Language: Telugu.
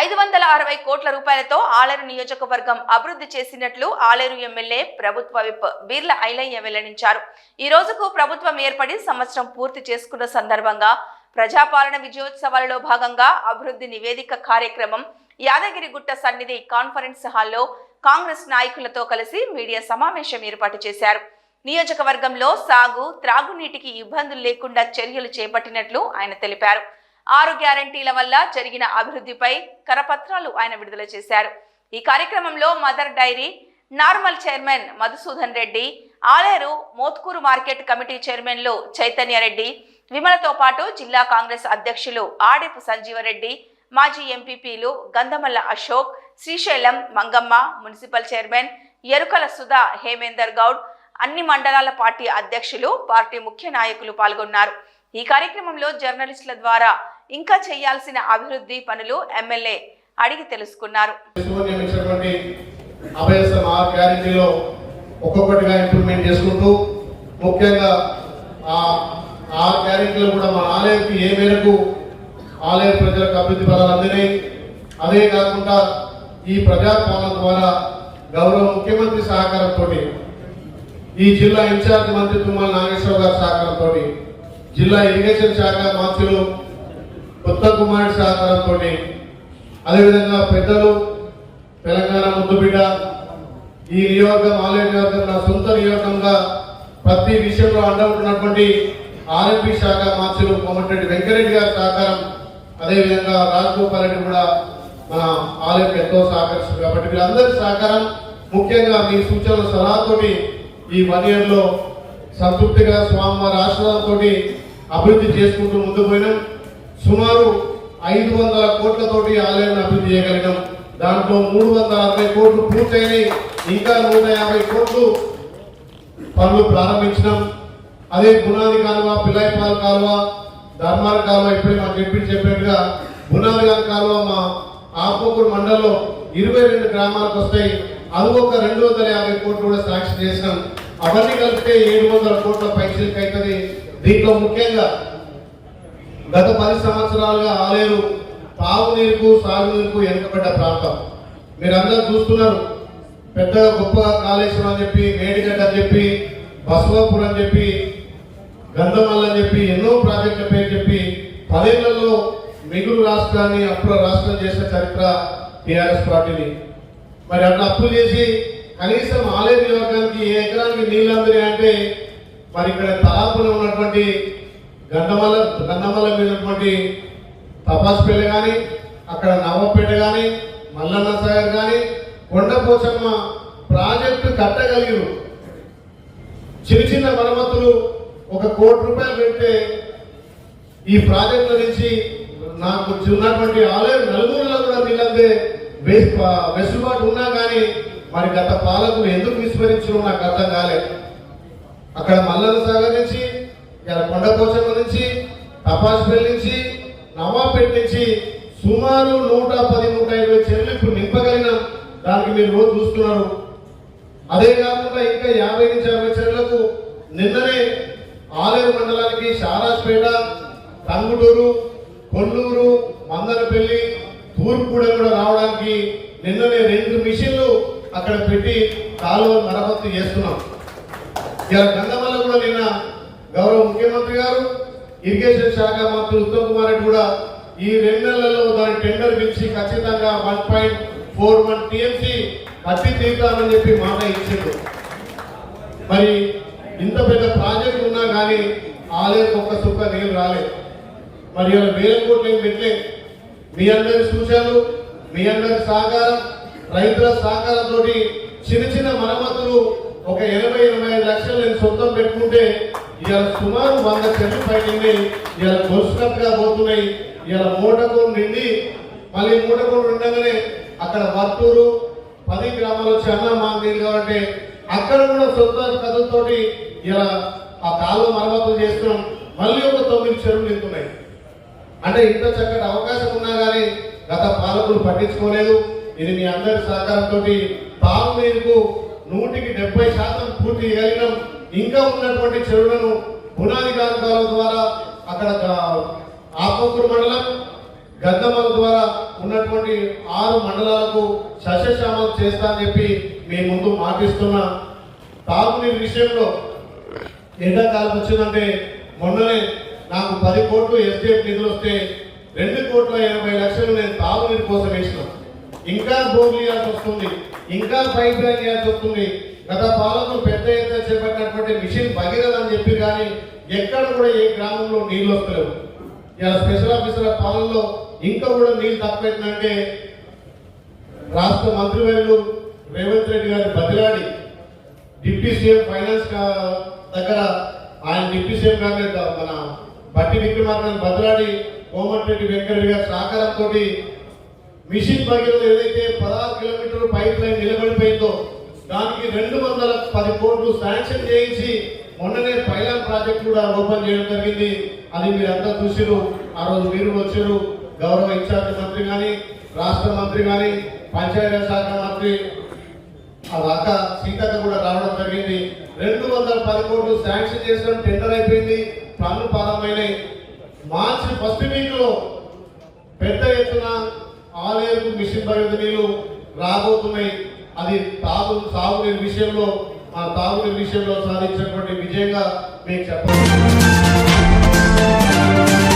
ఐదు వందల అరవై కోట్ల రూపాయలతో ఆలేరు నియోజకవర్గం అభివృద్ధి చేసినట్లు ఆలేరు ఎమ్మెల్యే ప్రభుత్వ విప్ బీర్ల ఐలయ్య వెల్లడించారు. ఈ రోజుకు ప్రభుత్వం ఏర్పడి సంవత్సరం పూర్తి చేసుకున్న సందర్భంగా ప్రజాపాలన విజయోత్సవాలలో భాగంగా అభివృద్ధి నివేదిక కార్యక్రమం యాదగిరిగుట్ట సన్నిధి కాన్ఫరెన్స్ హాల్లో కాంగ్రెస్ నాయకులతో కలిసి మీడియా సమావేశం ఏర్పాటు చేశారు. నియోజకవర్గంలో సాగు త్రాగునీటికి ఇబ్బందులు లేకుండా చర్యలు చేపట్టినట్లు ఆయన తెలిపారు. ఆరు గ్యారంటీల వల్ల జరిగిన అభివృద్ధిపై కరపత్రాలు ఆయన విడుదల చేశారు. ఈ కార్యక్రమంలో Mother Dairy normal chairman Madhusudan Reddy Aleru Mothkur market committee చైర్మన్లు చైతన్య రెడ్డి విమలతో పాటు జిల్లా కాంగ్రెస్ అధ్యక్షులు ఆడెపు సంజీవరెడ్డి మాజీ ఎంపీపీలు గంధమల్ల అశోక్ శ్రీశైలం మంగమ్మ మున్సిపల్ చైర్మన్ ఎరుకల సుధా హేమేందర్ గౌడ్ అన్ని మండలాల పార్టీ అధ్యక్షులు పార్టీ ముఖ్య నాయకులు పాల్గొన్నారు. ఈ కార్యక్రమంలో జర్నలిస్టుల ద్వారా ఇంకా చేయాల్సిన అభివృద్ధి పనులు ఎమ్మెల్యే అడిగి తెలుసుకున్నారు. ఆ ఒక్కొక్కటిగా ఇంప్లిమెంట్ చేసుకుంటూ ముఖ్యంగా ఆ ఆ కూడా మన ఆలయంకి ఏ మేరకు ఆలయ ప్రజలకు అభివృద్ధి పదాలు అందినాయి అదే కాకుండా ఈ ప్రజాపాలన ద్వారా గౌరవ ముఖ్యమంత్రి సహకారంతో ఈ జిల్లా ఇన్ఛార్జ్ మంత్రి తుమ్మల నాగేశ్వర గారి సహకారంతో జిల్లా ఇరిగేషన్ శాఖ మంత్రులు కొత్త కుమారుడి సహకారంతో అదేవిధంగా పెద్దలు తెలంగాణ ముద్దుబిడ్డ ఈ నియోజకం ఆలయ నియోజకం నా సొంత నియోజకంగా ప్రతి విషయంలో అండవుతున్నటువంటి ఆర్ఎంపీ శాఖ మంత్రులు కోమటిరెడ్డి వెంకరెడ్డి గారి సహకారం అదేవిధంగా రాజగోపాల్ రెడ్డి కూడా మన ఆలయం ఎంతో సహకరిస్తుంది. కాబట్టి వీళ్ళందరి సహకారం ముఖ్యంగా మీ సూచనల సలహాతోటి ఈ వన్ ఇయర్లో సంతృప్తిగా స్వామివారి ఆశీర్వాదంతో అభివృద్ధి చేసుకుంటూ ముందుకు పోయినాం. సుమారు ఐదు వందల కోట్లతోటి ఆలయాన్ని అభివృద్ధి చేయగలిగాం. దాంట్లో మూడు వందల అరవై కోట్లు పూర్తయినాయి. ఇంకా నూట యాభై కోట్లు పనులు ప్రారంభించినాం. అదే బునాది కాలువ పిల్లాయిపాల కాలువ ధర్మాల కాలువ ఇప్పుడే మాకు చెప్పి చెప్పినట్టుగా బునాది కాలువ మా ఆపోకూరు మండలంలో ఇరవై రెండు గ్రామాలకు వస్తాయి. అది ఒక రెండు వందల యాభై కోట్లు కూడా సాక్షి చేసినాం. అవన్నీ కలిపితే ఏడు వందల కోట్ల పైసలకి అవుతుంది దీంట్లో ముఖ్యంగా గత పది సంవత్సరాలుగా ఆలేరు తాగునీరుకు సాగునీరుకు వెనుకబడ్డ ప్రాంతం. మీరందరూ చూస్తున్నారు. పెద్ద గొప్ప కాళేశ్వరం అని చెప్పి మేడిగడ్డ అని చెప్పి బసవాపూర్ అని చెప్పి గంధమల్ల అని చెప్పి ఎన్నో ప్రాజెక్టుల పేరు చెప్పి పదేళ్ళలో మిగులు రాష్ట్రాన్ని అప్పుల రాష్ట్రం చేసిన చరిత్ర టీఆర్ఎస్ పార్టీని మరి అట్లా అప్పులు చేసి కనీసం ఆలయ నియోజకానికి ఏ ఎకరానికి నీళ్ళు అందినాయి అంటే మరి ఇక్కడ తలాపులో ఉన్నటువంటి గంధమల గంధమల మీదటువంటి తపాస్పేట కానీ అక్కడ నవ్వపేట కానీ మల్లన్న సాగర్ కానీ కొండపోచమ్మ ప్రాజెక్టు కట్టగలిగారు. చిన్న చిన్న మరమ్మతులు ఒక కోటి రూపాయలు పెడితే ఈ ప్రాజెక్టు నుంచి నాకు ఉన్నటువంటి ఆలయం నలుగురులో కూడా వీళ్ళందే వెసులుబాటు ఉన్నా కానీ మరి గత పాలకులు ఎందుకు విస్మరించడం నాకు అర్థం కాలేదు అక్కడ మల్లన్న సాగర్ నుంచి ఇలా కొండపోచమ్మ నుంచి తపాస్ నుంచి నవాపేట నుంచి సుమారు నూట పది నూట ఇరవై చెరువులు ఇప్పుడు నింపగలిగినాం దానికి మీరు రోజు చూస్తున్నారు. అదే కాకుండా ఇంకా యాభై నుంచి అరవై చెరువులకు నిన్ననే ఆలేరు మండలానికి షారాజ్పేట తంగుటూరు కొల్లూరు మందరపల్లి తూర్పుగూడెం కూడా రావడానికి నిన్ననే రెండు మిషన్లు అక్కడ పెట్టి కాలువ మరమ్మతు చేస్తున్నాం. ఇలా గంగమల్ల కూడా నిన్న గౌరవ ముఖ్యమంత్రి గారు ఇరిగేషన్ శాఖ మంత్రి ఉత్తమ్ కుమార్ రెడ్డి కూడా ఈ రెండు నెలల్లో దాని టెండర్ పిలిచి ఖచ్చితంగా one point four one TMC కట్టి తీరుతామని చెప్పి మాట ఇచ్చిండు. మరి ఇంత పెద్ద ప్రాజెక్ట్ ఉన్నా కానీ ఆలయం ఒక్క సుఖ నీళ్ళు రాలేదు. మరి ఇలా వేల కోట్లు ఏం పెట్టలే. మీ అందరి సూచనలు మీ అందరి సహకారం రైతుల సహకారంతో చిన్న చిన్న మరమ్మతులు ఒక ఎనభై ఎనభై ఐదు లక్షలు నేను సొంతం పెట్టుకుంటే ఇవాళ సుమారు వంద చెట్లు పైకి ఇవాళ కొలుసుకట్టుగా పోతున్నాయి. ఇవాళ మూటకూరు నిండి మళ్ళీ మూటకూరు ఉండగానే అక్కడ వత్తూరు పది గ్రామాలు వచ్చి అన్న మాకు నీళ్ళు కావాలంటే అక్కడ కూడా సొంత కథలతోటి ఇలా ఆ కాలువ మరమ్మతులు చేస్తున్నాం. మళ్ళీ ఒక తొమ్మిది చెరువులు నింపున్నాయి అంటే ఇంత చక్కటి అవకాశం ఉన్నా కానీ గత పాలకులు పట్టించుకోలేదు. ఇది మీ అందరి సహకారంతో తాగునీరుకు నూటికి డెబ్బై శాతం పూర్తి చేయగలిగినాం ఇంకా ఉన్నటువంటి చెరువులను పునాది కాలువల ద్వారా అక్కడ ఆపోకూరు మండలం గద్దమల ద్వారా ఉన్నటువంటి ఆరు మండలాలకు సస్యశ్యామం చేస్తా అని చెప్పి మీ ముందు మాటిస్తున్నా. తాగునీరు విషయంలో ఎండాకాలం వచ్చిందంటే మొన్ననే నాకు పది కోట్లు ఎస్డిఎఫ్ నిధులు వస్తే రెండు కోట్ల ఎనభై లక్షలు నేను తాగునీరు కోసం వేసిన. ఇంకా బోర్లు ఇవ్వాల్సి వస్తుంది ఇంకా పైప్ లైన్ ఇవ్వాల్సి వస్తుంది. గత పాలకులు పెద్ద ఎత్తున చేపట్టినటువంటి మిషన్ భగీరథ అని చెప్పి కానీ ఎక్కడ కూడా ఏ గ్రామంలో నీళ్ళు వస్తలేవు. ఇలా స్పెషల్ ఆఫీసర్ల పాలనలో ఇంకా కూడా నీళ్ళు తక్కువైందంటే రాష్ట్ర మంత్రివర్యులు రేవంత్ రెడ్డి గారి బదిలాడి డిప్యూటీ సీఎం ఫైనాన్స్ కా- దగ్గర ఆయన డిప్యూటీ సీఎం గారిని మన బట్టి విక్రమార్కని బదిలాడి కోమటిరెడ్డి వెంకటరెడ్డి గారి సహకారంతో మిషన్ భగీరథ ఏదైతే పదహారు కిలోమీటర్లు పైప్ లైన్ నిలబడిపోయిందో దానికి రెండు వందల పది కోట్లు శాంక్షన్ చేయించి మొన్ననే పైలాన్ ప్రాజెక్ట్ కూడా ఓపెన్ చేయడం జరిగింది. అది మీరంతా చూసిరు ఆ రోజు మీరు వచ్చారు గౌరవ ఇన్ఛార్జ్ మంత్రి కానీ రాష్ట్ర మంత్రి కానీ పంచాయతీ శాఖ మంత్రి ఆ అక్క సీతక్క కూడా రావడం జరిగింది. రెండు వందల పది కోట్లు శాంక్షన్ చేసిన టెండర్ అయిపోయింది. పనులు ప్రారంభమైనాయి. మార్చి ఫస్ట్ వీక్లో పెద్ద ఎత్తున ఆలయకు మిషన్ భగీరథ నీళ్ళు రాబోతున్నాయి. అది తాగు సాగునీరు విషయంలో ఆ తాగునీరు విషయంలో సాధించినటువంటి విజయంగా మీకు చెప్పాలి